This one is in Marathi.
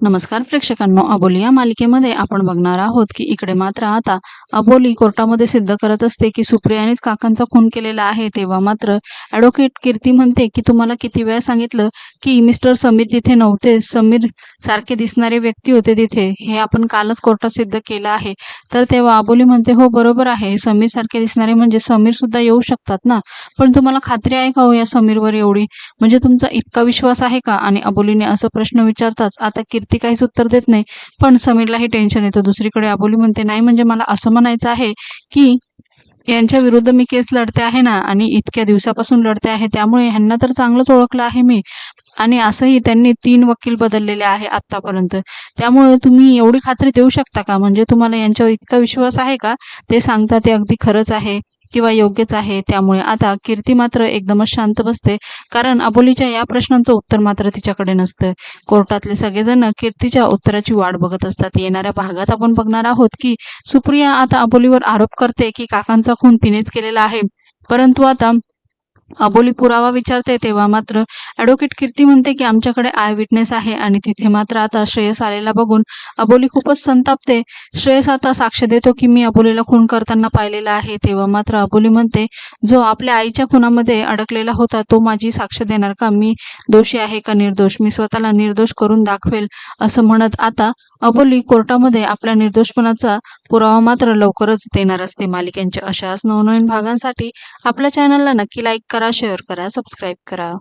नमस्कार प्रेक्षकांनो अबोली या मालिकेमध्ये आपण बघणार आहोत की इकडे मात्र आता अबोली कोर्टामध्ये सिद्ध करत असते की सुप्रियानेच काकांचा खून केलेला आहे तेव्हा मात्र ऍडव्होकेट कीर्ती म्हणते की तुम्हाला किती वेळा सांगितलं की मिस्टर समीर तिथे नव्हते. समीर सारखे दिसणारे व्यक्ती होते तिथे. हे आपण कालच कोर्टात सिद्ध केलं आहे. तर तेव्हा अबोली म्हणते हो बरोबर आहे. समीर सारखे दिसणारे म्हणजे समीर सुद्धा येऊ शकतात ना? पण तुम्हाला खात्री आहे का हो या समीरवर एवढी? म्हणजे तुमचा इतका विश्वास आहे का? आणि अबोलीने असं प्रश्न विचारताच आता कीर्ती काहीच उत्तर देत नाही. पण समीरलाही टेन्शन येतं. दुसरीकडे अबोली म्हणते नाही म्हणजे मला असं म्हणायचं आहे की यांच्या विरुद्ध मी केस लढते आहे ना आणि इतक्या दिवसापासून लढते आहे त्यामुळे ह्यांना तर चांगलंच ओळखलं आहे मी. आणि असंही त्यांनी तीन वकील बदललेले आहे आतापर्यंत त्यामुळे तुम्ही एवढी खात्री देऊ शकता का? म्हणजे तुम्हाला यांच्यावर इतका विश्वास आहे का? ते सांगता ते अगदी खरंच आहे. किंवा योग्यच आहे त्यामुळे आता कीर्ती मात्र एकदमच शांत बसते. कारण अबोलीच्या या प्रश्नांचं उत्तर मात्र तिच्याकडे नसतं. कोर्टातले सगळेजण कीर्तीच्या उत्तराची वाट बघत असतात. येणाऱ्या भागात आपण बघणार आहोत की सुप्रिया आता अबोलीवर आरोप करते की काकांचा खून तिनेच केलेला आहे. परंतु आता अबोली पुरावा विचारते तेव्हा मात्र ऍडव्होकेट कीर्ती म्हणते की आमच्याकडे आय विटनेस आहे आणि तिथे मात्र आता श्रेयस आलेला बघून अबोली खूपच संतापते. श्रेयस आता साक्ष देतो की मी अबोलीला खून करताना पाहिलेला आहे. तेव्हा मात्र अबोली म्हणते जो आपल्या आईच्या खुनामध्ये अडकलेला होता तो माझी साक्ष देणार का? मी दोषी आहे का निर्दोष? मी स्वतःला निर्दोष करून दाखवेल असं म्हणत आता अबोली कोर्टामध्ये आपल्या निर्दोषपणाचा पुरावा मात्र लवकरच देणार असते. मालिकेंच्या अशाच नवनवीन भागांसाठी आपल्या चॅनलला नक्की लाईक करा शेअर करा सबस्क्राईब करा.